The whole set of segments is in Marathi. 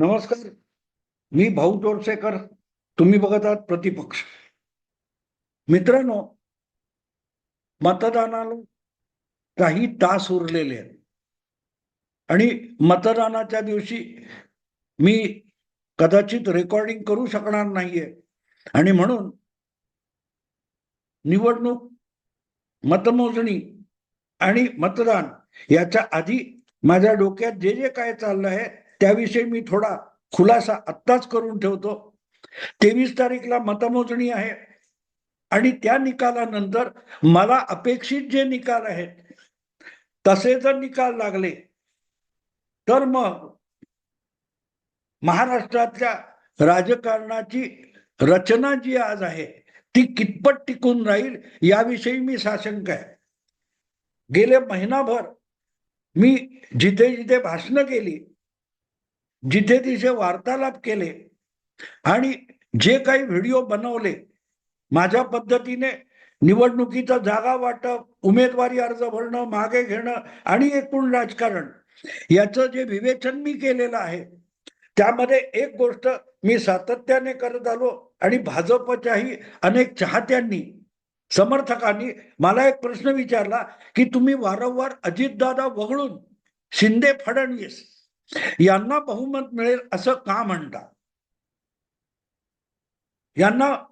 नमस्कार. मी भाऊ तोरसेकर तुम्ही बघत आहात प्रतिपक्ष. मित्रांनो मतदानाला काही तास उरलेले आहेत. आणि मतदानाच्या दिवशी मी कदाचित रेकॉर्डिंग करू शकणार नाहीये. आणि म्हणून निवडणूक मतमोजणी आणि मतदान याच्या आधी माझ्या डोक्यात जे जे काय चाललं आहे त्याविषयी मी थोडा खुलासा आत्ताच करून ठेवतो. तेवीस तारीखला मतमोजणी आहे. आणि त्या निकालानंतर मला अपेक्षित जे निकाल आहेत तसे जर निकाल लागले तर मग महाराष्ट्रातल्या राजकारणाची रचना जी आज आहे ती कितपत टिकून राहील याविषयी मी साशंक आहे. गेले महिनाभर मी जिथे जिथे भाषणं केली जिथे तिथे वार्तालाप केले आणि जे काही व्हिडिओ बनवले माझ्या पद्धतीने निवडणुकीचं जागा वाटप उमेदवारी अर्ज भरणं मागे घेणं आणि एकूण राजकारण याचं जे विवेचन मी केलेलं आहे त्यामध्ये एक गोष्ट मी सातत्याने करत आलो आणि भाजपच्याही अनेक चाहत्यांनी समर्थकांनी मला एक प्रश्न विचारला की तुम्ही वारंवार अजितदादा वगळून शिंदे फडणवीस यांना बहुमत मिळेल असं का म्हणतात? यांना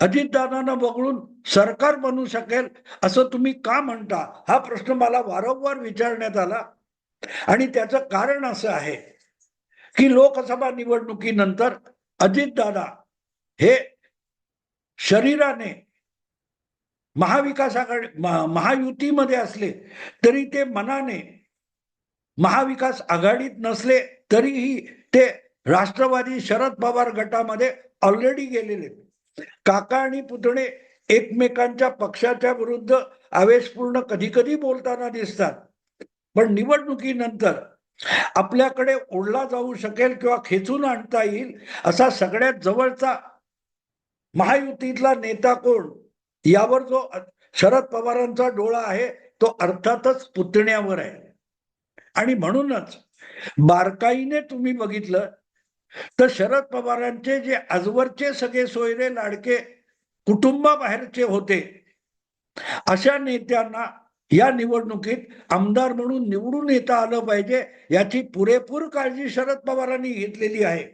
अजितदादांना वगळून सरकार बनू शकेल असं तुम्ही का म्हणता? हा प्रश्न मला वारंवार विचारण्यात आला. आणि त्याचं कारण असं आहे की लोकसभा निवडणुकीनंतर अजितदादा हे शरीराने महाविकास आघाडी महायुतीमध्ये असले तरी ते मनाने महाविकास आघाडीत नसले तरीही ते राष्ट्रवादी शरद पवार गटामध्ये ऑलरेडी गेलेले. काका आणि पुतणे एकमेकांच्या पक्षाच्या विरुद्ध आवेशपूर्ण कधी कधी बोलताना दिसतात. पण निवडणुकीनंतर आपल्याकडे ओढला जाऊ शकेल किंवा खेचून आणता येईल असा सगळ्यात जवळचा महायुतीतला नेता कोण? यावर जो शरद पवारांचा डोळा आहे तो अर्थातच पुतण्यावर आहे. आणि म्हणूनच बारकाईने तुम्ही बघितलं तर शरद पवारांचे जे आजवरचे सगळे सोयरे लाडके कुटुंबाबाहेरचे होते अशा नेत्यांना या निवडणुकीत आमदार म्हणून निवडून येता आलं पाहिजे याची पुरेपूर काळजी शरद पवारांनी घेतलेली आहे.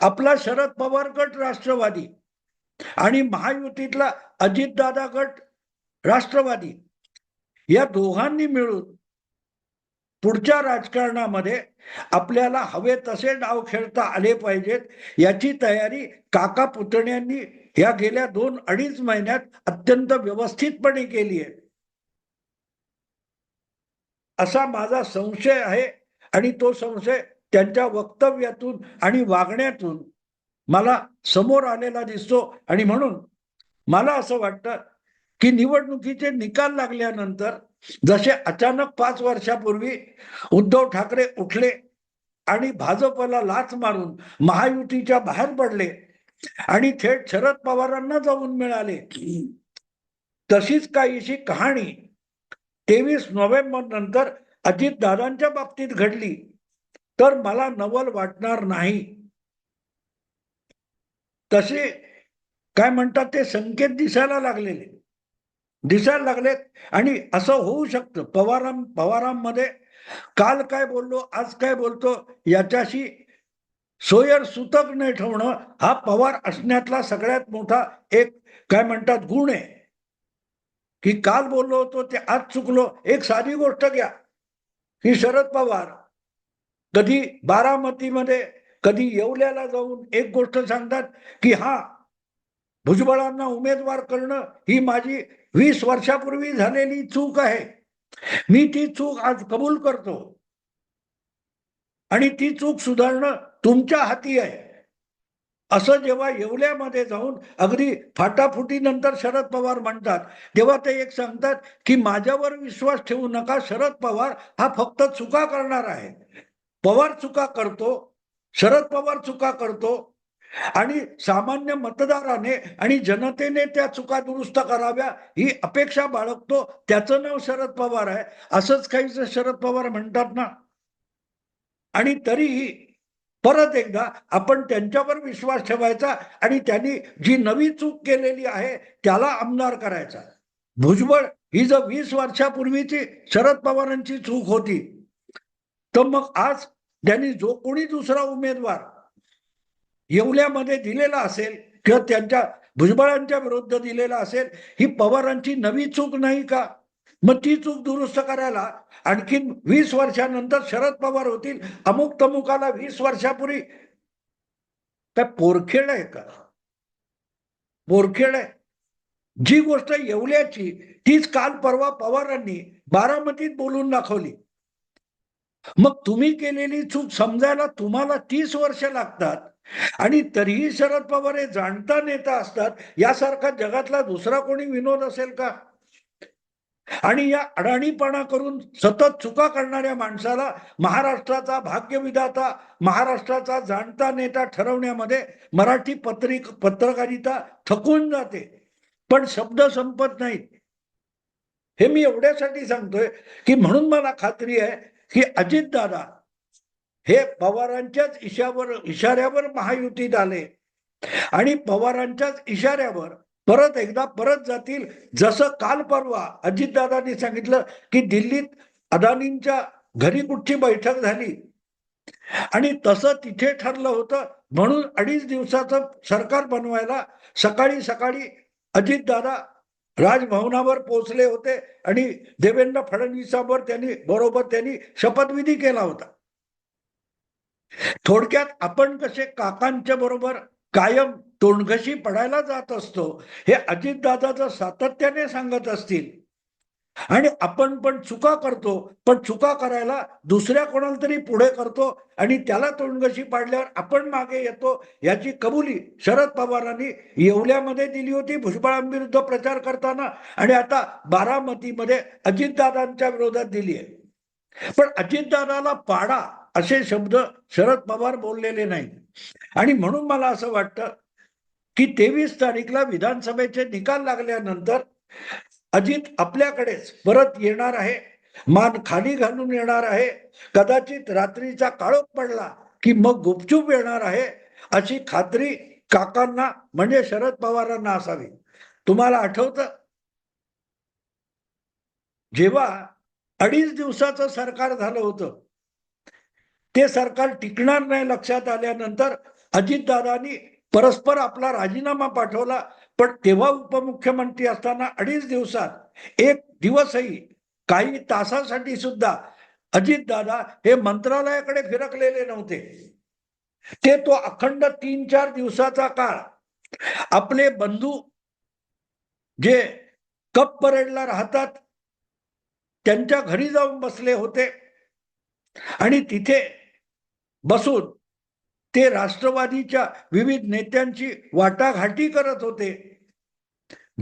आपला शरद पवार गट राष्ट्रवादी आणि महायुतीतला अजितदादा गट राष्ट्रवादी या दोघांनी मिळून पुढच्या राजकारणामध्ये आपल्याला हवे तसे डाव खेळता आले पाहिजेत याची तयारी काका पुतण्यांनी या गेल्या दोन अडीच महिन्यात अत्यंत व्यवस्थितपणे केली आहे. असा माझा संशय आहे आणि तो संशय त्यांच्या वक्तव्यातून आणि वागण्यातून मला समोर आलेला दिसतो आणि म्हणून मला असं वाटतं की निवडणुकीचे निकाल लागल्यानंतर जसे अचानक पाच वर्षापूर्वी उद्धव ठाकरे उठले आणि भाजपला लाच मारून महायुतीच्या बाहेर पडले आणि थेट शरद पवारांना जाऊन मिळाले. तशीच काहीशी कहाणी तेवीस नोव्हेंबर नंतर अजितदादांच्या बाबतीत घडली. तर मला नवल वाटणार नाही. तसे काय म्हणतात ते संकेत दिसायला लागलेले. दिसायला लागलेत. आणि असं होऊ शकतं. पवाराम पवारांमध्ये काल काय बोललो आज काय बोलतो याच्याशी सोयर सुतक नाही ठेवणं हा पवार असण्यातला सगळ्यात मोठा एक काय म्हणतात गुण आहे. की काल बोललो होतो ते आज चुकलो. एक साधी गोष्ट घ्या. की शरद पवार कधी बारामतीमध्ये कधी येवल्याला जाऊन एक गोष्ट सांगतात की हा भुजबळांना उमेदवार करणं ही माझी वीस वर्षापूर्वी झालेली चूक आहे. मी ती चूक आज कबूल करतो. आणि ती चूक सुधारणं तुमच्या हाती आहे. असं जेव्हा येवल्यामध्ये जाऊन अगदी फाटाफुटीनंतर शरद पवार म्हणतात तेव्हा ते एक सांगतात की माझ्यावर विश्वास ठेवू नका शरद पवार हा फक्त चुका करणार आहे. पवार चुका करतो शरद पवार चुका करतो आणि सामान्य मतदाराने आणि जनतेने त्या चुका दुरुस्त कराव्या ही अपेक्षा बाळगतो. त्याचं नाव शरद पवार आहे. असंच काहीच शरद पवार म्हणतात ना आणि तरीही परत एकदा आपण त्यांच्यावर विश्वास ठेवायचा आणि त्यांनी जी नवी चूक केलेली आहे त्याला आमदार करायचा. भुजबळ ही जर वीस वर्षापूर्वीची शरद पवारांची चूक होती तर मग आज त्यांनी जो कोणी दुसरा उमेदवार येवल्यामध्ये दिलेला असेल किंवा त्यांच्या भुजबळांच्या विरुद्ध दिलेला असेल ही पवारांची नवी चूक नाही का? मग ती चूक दुरुस्त करायला आणखीन वीस वर्षानंतर शरद पवार होतील अमुक तमुकाला वीस वर्षापूर्वी काय पोरखेड आहे का? पोरखेड आहे. जी गोष्ट येवल्याची तीच काल परवा पवारांनी बारामतीत बोलून दाखवली. मग तुम्ही केलेली चूक समजायला तुम्हाला तीस वर्ष लागतात. आणि तरीही शरद पवार हे जाणता नेता असतात यासारखा जगातला दुसरा कोणी विनोद असेल का? आणि या अडाणीपणा करून सतत चुका करणाऱ्या माणसाला महाराष्ट्राचा भाग्यविधाता महाराष्ट्राचा जाणता नेता ठरवण्यामध्ये मराठी पत्रिक पत्रकारिता थकून जाते. पण शब्द संपत नाहीत. हे मी एवढ्यासाठी सांगतोय की म्हणून मला खात्री आहे की अजितदादा हे पवारांच्याच इशावर इशाऱ्यावर महायुतीत आले आणि पवारांच्याच इशाऱ्यावर परत एकदा परत जातील. जसं काल परवा अजितदादांनी सांगितलं की दिल्लीत अदानींच्या घरी कुठची बैठक झाली. आणि तसं तिथे ठरलं होतं. म्हणून अडीच दिवसाचं सरकार बनवायला सकाळी सकाळी अजितदादा राजभवनावर पोहोचले होते. आणि देवेंद्र फडणवीसांवर त्यांनी बरोबर त्यांनी शपथविधी केला होता. थोडक्यात आपण कसे काकांच्या बरोबर कायम तोंडघशी पडायला जात असतो हे अजितदादाचं सातत्याने सांगत असतील. आणि आपण पण चुका करतो पण चुका करायला दुसऱ्या कोणाला तरी पुढे करतो आणि त्याला तोंडघशी पाडल्यावर आपण मागे येतो याची कबुली शरद पवारांनी येवल्यामध्ये दिली होती भुजबळांविरुद्ध प्रचार करताना. आणि आता बारामतीमध्ये अजितदादांच्या विरोधात दिली आहे. पण अजितदादाला पाडा असे शब्द शरद पवार बोललेले नाही आणि म्हणून मला असं वाटतं की तेवीस तारीखला विधानसभेचे निकाल लागल्यानंतर अजित आपल्याकडेच परत येणार आहे. मान खाली घालून येणार आहे. कदाचित रात्रीचा काळोख पडला की मग गुपचूप येणार आहे अशी खात्री काकांना म्हणजे शरद पवारांना असावी. तुम्हाला आठवतं? जेव्हा अडीच दिवसाचं सरकार झालं होतं ते सरकार टिकणार नाही लक्षात आल्यानंतर अजितदादांनी परस्पर आपला राजीनामा पाठवला. पण तेव्हा उपमुख्यमंत्री असताना अडीच दिवसात एक दिवसही काही तासासाठी सुद्धा अजितदादा हे मंत्रालयाकडे फिरकलेले नव्हते. ते तो अखंड तीन चार दिवसाचा काळ आपले बंधू जे कप परेडला राहतात त्यांच्या घरी जाऊन बसले होते. आणि तिथे बसून ते राष्ट्रवादीच्या विविध नेत्यांची वाटाघाटी करत होते.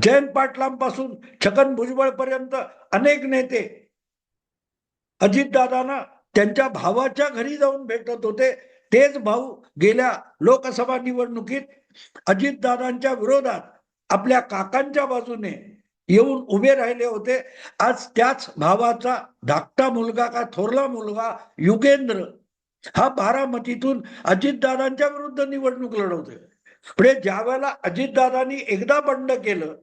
जयंत पाटलांपासून छगन भुजबळ पर्यंत अनेक नेते अजितदादांना त्यांच्या भावाच्या घरी जाऊन भेटत होते. तेच भाऊ गेल्या लोकसभा निवडणुकीत अजितदादांच्या विरोधात आपल्या काकांच्या बाजूने येऊन उभे राहिले होते. आज त्याच भावाचा धाकटा मुलगा का थोरला मुलगा युगेंद्र हा बारामतीतून अजितदादांच्या विरुद्ध निवडणूक लढवतोय. पुढे ज्या वेळेला अजितदादांनी एकदा बंड केलं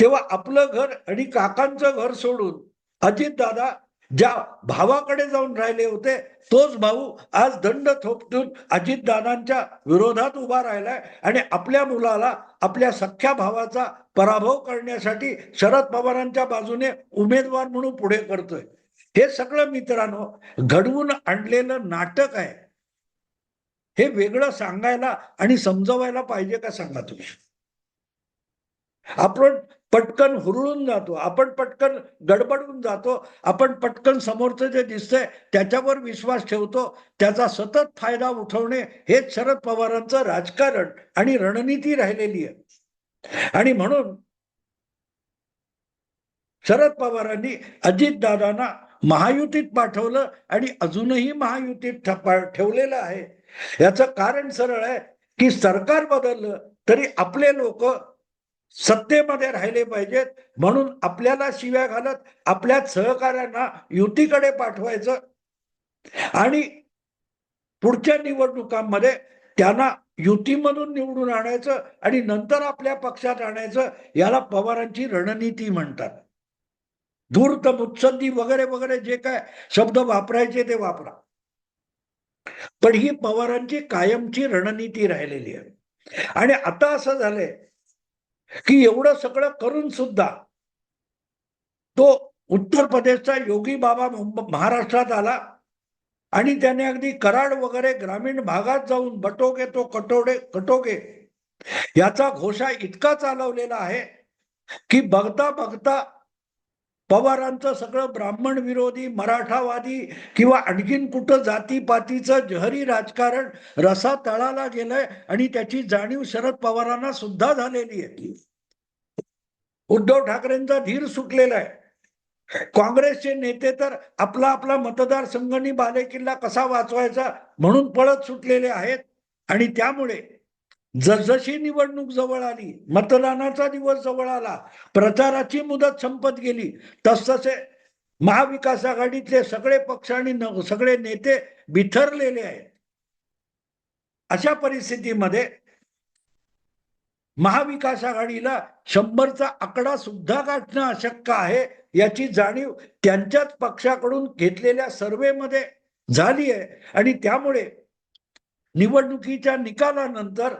तेव्हा आपलं घर आणि काकांचं घर सोडून अजितदादा ज्या भावाकडे जाऊन राहिले होते तोच भाऊ आज दंड थोपटून अजितदादांच्या विरोधात उभा राहिलाय आणि आपल्या मुलाला आपल्या सख्या भावाचा पराभव करण्यासाठी शरद पवारांच्या बाजूने उमेदवार म्हणून पुढे करतोय. हे सगळं मित्रांनो घडवून आणलेलं नाटक आहे. हे वेगळं सांगायला आणि समजवायला पाहिजे का सांगा तुम्ही? आपण पटकन हुरळून जातो आपण पटकन गडबडून जातो आपण पटकन समोरचं जे दिसतंय त्याच्यावर विश्वास ठेवतो त्याचा सतत फायदा उठवणे हेच शरद पवारांचं राजकारण आणि रणनीती राहिलेली आहे. आणि म्हणून शरद पवारांनी अजितदादांना महायुतीत पाठवलं आणि अजूनही महायुतीत ठेवलेलं आहे. याचं कारण सरळ आहे की सरकार बदललं तरी आपले लोक सत्तेमध्ये राहिले पाहिजेत. म्हणून आपल्याला शिव्या घालत आपल्या सहकाऱ्यांना युतीकडे पाठवायचं. आणि पुढच्या निवडणुकांमध्ये त्यांना युतीमधून निवडून आणायचं आणि नंतर आपल्या पक्षात आणायचं याला पवारांची रणनीती म्हणतात. धूर्त मुत्सद्दी वगैरे वगैरे जे काय शब्द वापरायचे ते वापरा. पण ही पवारांची कायमची रणनीती राहिलेली आहे. आणि आता असं झालंय की एवढं सगळं करून सुद्धा तो उत्तर प्रदेशचा योगी बाबा महाराष्ट्रात आला आणि त्याने अगदी कराड वगैरे ग्रामीण भागात जाऊन बटोगे तो कटोडे कटोगे याचा घोषा इतका चालवलेला आहे की बघता बघता पवारांचं सगळं ब्राह्मण विरोधी मराठावादी किंवा आणखीन कुठं जातीपातीचं जहरी राजकारण रसा तळाला गेलंय आणि त्याची जाणीव शरद पवारांना सुद्धा झालेली आहे. उद्धव ठाकरेंचा धीर सुटलेला आहे. काँग्रेसचे नेते तर आपला आपला मतदारसंघानी बालेकिल्ला कसा वाचवायचा म्हणून पळत सुटलेले आहेत आणि त्यामुळे जसजशी निवडणूक जवळ आली मतदानाचा दिवस जवळ आला प्रचाराची मुदत संपत गेली तसतसे महाविकास आघाडीतले सगळे पक्ष आणि सगळे नेते बिथरलेले आहेत. अशा परिस्थितीमध्ये महाविकास आघाडीला शंभरचा आकडा सुद्धा गाठणं अशक्य आहे याची जाणीव त्यांच्याच पक्षाकडून घेतलेल्या सर्वेमध्ये झाली आहे. आणि त्यामुळे निवडणुकीच्या निकालानंतर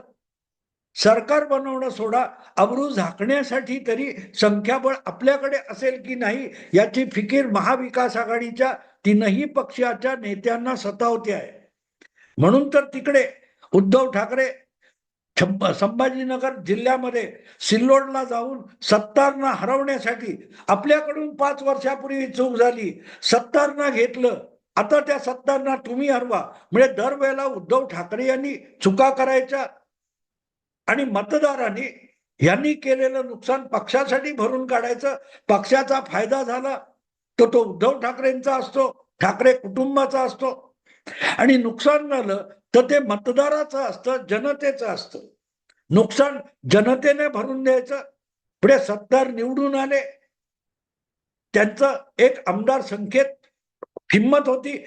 सरकार बनवणं सोडा अब्रू झाकण्यासाठी तरी संख्याबळ आपल्याकडे असेल की नाही याची फिकीर महाविकास आघाडीच्या तीनही पक्षाच्या नेत्यांना सतावते आहे. म्हणून तर तिकडे उद्धव ठाकरे संभाजीनगर जिल्ह्यामध्ये सिल्लोडला जाऊन सत्तारना हरवण्यासाठी आपल्याकडून पाच वर्षापूर्वी चूक झाली. सत्तारना घेतलं आता त्या सत्तारना तुम्ही हरवा. म्हणजे दरवेळेला उद्धव ठाकरे यांनी चुका करायच्या आणि मतदारांनी यांनी केलेलं नुकसान पक्षासाठी भरून काढायचं. पक्षाचा फायदा झाला तर तो उद्धव ठाकरेंचा असतो ठाकरे कुटुंबाचा असतो. आणि नुकसान झालं तर ते मतदाराचं असतं जनतेचं असतं. नुकसान जनतेने भरून द्यायचं. पुढे सत्तार निवडून आले. त्यांचं एक आमदार संख्येत हिंमत होती.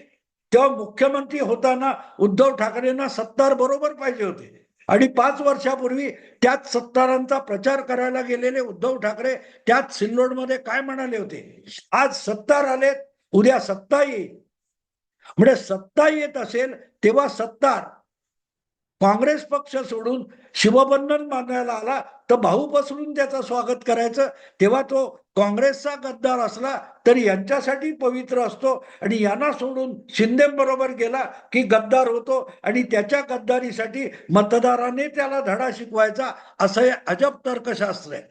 तेव्हा मुख्यमंत्री होताना उद्धव ठाकरेंना सत्तार बरोबर पाहिजे होते. आणि पाच वर्षापूर्वी त्याच सत्तारांचा प्रचार करायला गेलेले उद्धव ठाकरे त्याच सिल्लोडमध्ये काय म्हणाले होते? आज सत्तार आलेत उद्या सत्ता येईल. म्हणजे सत्ता येत असेल तेव्हा सत्तार काँग्रेस पक्ष सोडून शिवबंधन बांधायला आला तर भाऊ पसरून त्याचं स्वागत करायचं. तेव्हा तो काँग्रेसचा गद्दार असला तरी यांच्यासाठी पवित्र असतो. आणि यांना सोडून शिंदे बरोबर गेला की गद्दार होतो. आणि त्याच्या गद्दारीसाठी मतदाराने त्याला धडा शिकवायचा असं हे अजब तर्कशास्त्र आहे.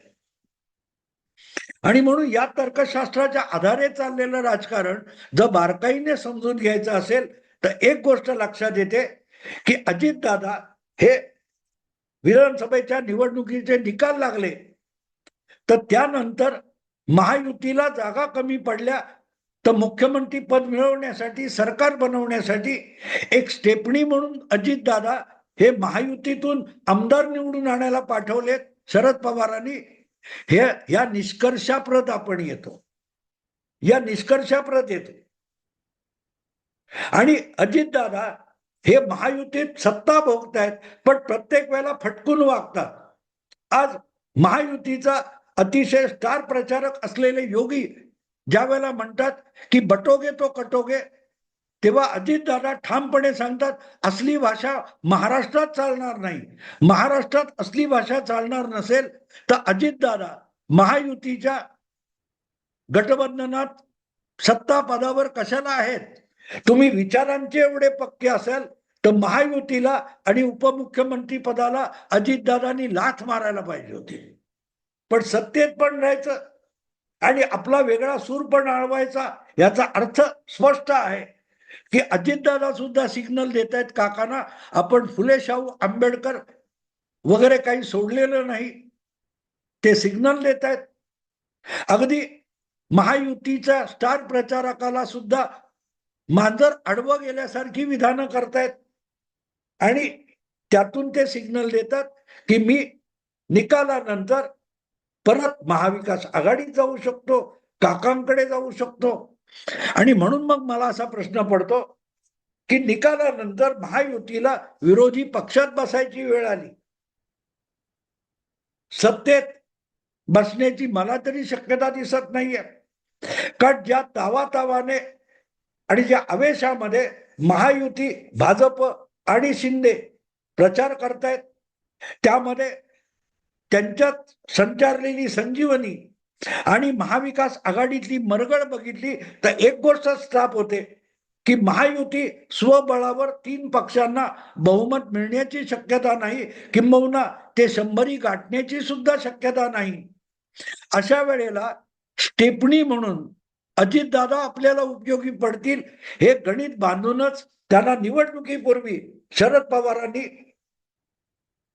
आणि म्हणून या तर्कशास्त्राच्या आधारे चाललेलं राजकारण जर बारकाईने समजून घ्यायचं असेल तर एक गोष्ट लक्षात येते. की अजितदादा हे विधानसभेच्या निवडणुकीचे निकाल लागले तर त्यानंतर महायुतीला जागा कमी पडल्या तर मुख्यमंत्री पद मिळवण्यासाठी सरकार बनवण्यासाठी एक स्टेपणी म्हणून अजितदादा हे महायुतीतून आमदार निवडून आणायला पाठवलेत शरद पवारांनी हे या निष्कर्षाप्रत आपण येतो. या निष्कर्षाप्रत येतो. आणि अजितदादा हे महायुतीत सत्ता भोगतायत पण प्रत्येक वेळेला फटकून वागतात. आज महायुतीचा अतिशय स्टार प्रचारक असलेले योगी ज्या वेळेला म्हणतात की बटोगे तो कटोगे तेव्हा अजितदादा ठामपणे सांगतात असली भाषा महाराष्ट्रात चालणार नाही. महाराष्ट्रात असली भाषा चालणार नसेल तर अजितदादा महायुतीच्या गटबंधनात सत्ता पदावर कशाला आहेत? तुम्ही विचारांचे एवढे पक्के असाल तर महायुतीला आणि उपमुख्यमंत्री पदाला अजितदादांनी लाथ मारायला पाहिजे होती. पण सत्तेत पण राहायचं आणि आपला वेगळा सूर पण आळवायचा याचा अर्थ स्पष्ट आहे की अजितदादा सुद्धा सिग्नल देत आहेत काकांना आपण फुले शाहू आंबेडकर वगैरे काही सोडलेलं नाही. ते सिग्नल देत आहेत अगदी महायुतीच्या स्टार प्रचारकाला सुद्धा मांजर आडवं गेल्यासारखी विधानं करतायत. आणि त्यातून ते सिग्नल देतात की मी निकालानंतर परत महाविकास आघाडीत जाऊ शकतो काकांकडे जाऊ शकतो. आणि म्हणून मग मला असा प्रश्न पडतो की निकालानंतर महायुतीला विरोधी पक्षात बसायची वेळ आली. सत्तेत बसण्याची मला तरी शक्यता दिसत नाहीये. कारण ज्या तावातावाने आणि ज्या आवेशामध्ये महायुती भाजप आणि शिंदे प्रचार करतायत. त्यामध्ये त्यांच्यात संचारलेली संजीवनी आणि महाविकास आघाडीतली मरगळ बघितली तर एक गोष्ट स्थाप होते की महायुती स्वबळावर तीन पक्षांना बहुमत मिळण्याची शक्यता नाही किंबहुना ते शंभरी गाठण्याची सुद्धा शक्यता नाही. अशा वेळेला स्टेपणी म्हणून अजितदादा आपल्याला उपयोगी पडतील हे गणित बांधूनच त्यांना निवडणुकीपूर्वी शरद पवारांनी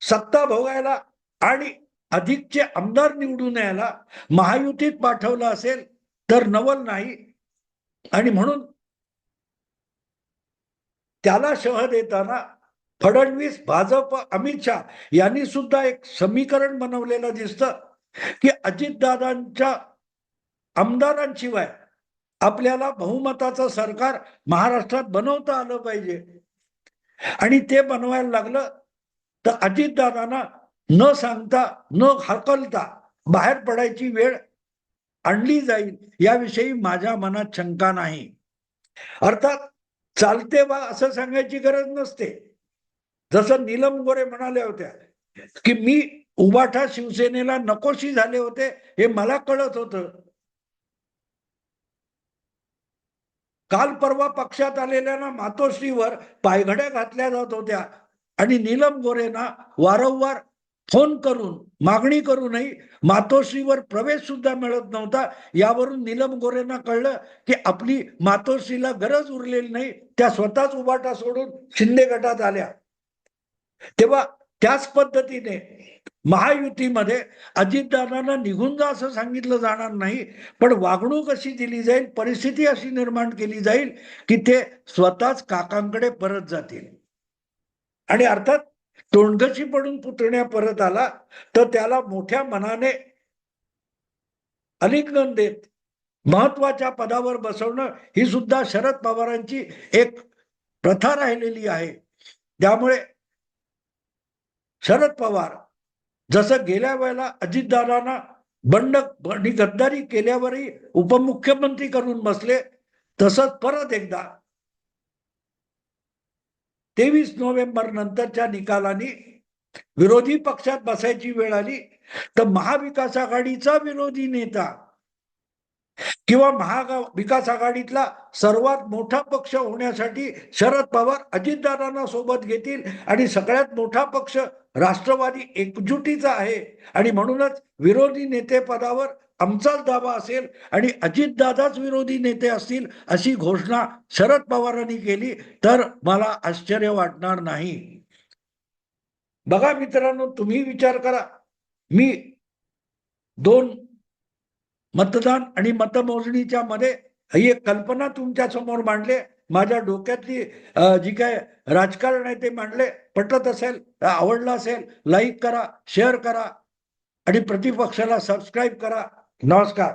सत्ता भोगायला आणि अधिकचे आमदार निवडून यायला महायुतीत पाठवलं असेल तर नवल नाही. आणि म्हणून त्याला शह देताना फडणवीस भाजप अमित शहा यांनी सुद्धा एक समीकरण बनवलेलं दिसतं की अजितदादांच्या आमदारांशिवाय आपल्याला बहुमताचं सरकार महाराष्ट्रात बनवता आलं पाहिजे. आणि ते बनवायला लागलं तर अजितदादांना न सांगता न हकलता बाहेर पडायची वेळ आणली जाईल याविषयी माझ्या मनात शंका नाही. अर्थात चालते बा असं सांगायची गरज नसते. जसं नीलम गोरे म्हणाल्या होत्या की मी उबाठा शिवसेनेला नकोशी झाले होते हे मला कळत होतं. काल परवा पक्षात आलेल्या मातोश्रीवर पायघड्या घातल्या जात होत्या. आणि नीलम गोरेना वारंवार फोन करून मागणी करूनही मातोश्रीवर प्रवेश सुद्धा मिळत नव्हता. यावरून नीलम गोरेंना कळलं की आपली मातोश्रीला गरज उरलेली नाही. त्या स्वतःच उबाटा सोडून शिंदे गटात आल्या. तेव्हा त्याच पद्धतीने महायुतीमध्ये अजितदादांना निघून जा असं सांगितलं जाणार नाही पण वागणूक अशी दिली जाईल परिस्थिती अशी निर्माण केली जाईल की ते स्वतःच काकांकडे परत जातील. आणि अर्थात तोंडगशी पडून पुतण्या परत आला तर त्याला मोठ्या मनाने अलिंगन देत महत्त्वाच्या पदावर बसवणं ही सुद्धा शरद पवारांची एक प्रथा राहिलेली आहे. त्यामुळे शरद पवार जसं गेल्या वेळेला अजितदादांना बंड आणि गद्दारी केल्यावरही उपमुख्यमंत्री करून बसले तसंच परत एकदा तेवीस नोव्हेंबर नंतरच्या निकालाने विरोधी पक्षात बसायची वेळ आली तर महाविकास आघाडीचा विरोधी नेता किंवा महागा विकास आघाडीतला सर्वात मोठा पक्ष होण्यासाठी शरद पवार अजितदादांना सोबत घेतील आणि सगळ्यात मोठा पक्ष राष्ट्रवादी एकजुटीचा आहे. आणि म्हणूनच विरोधी नेते पदावर आमचाच दावा असेल आणि अजितदादाच विरोधी नेते असतील अशी घोषणा शरद पवारांनी केली तर मला आश्चर्य वाटणार नाही. बघा मित्रांनो तुम्ही विचार करा. मी दोन मतदान आणि मतमोजणीच्या मध्ये ही एक कल्पना तुमच्यासमोर मांडले. माझ्या डोक्यातली जी काय राजकारण आहे ते मांडले. पटत असेल आवडलं असेल लाईक करा शेअर करा आणि प्रतिपक्षाला सबस्क्राईब करा. नमस्कार.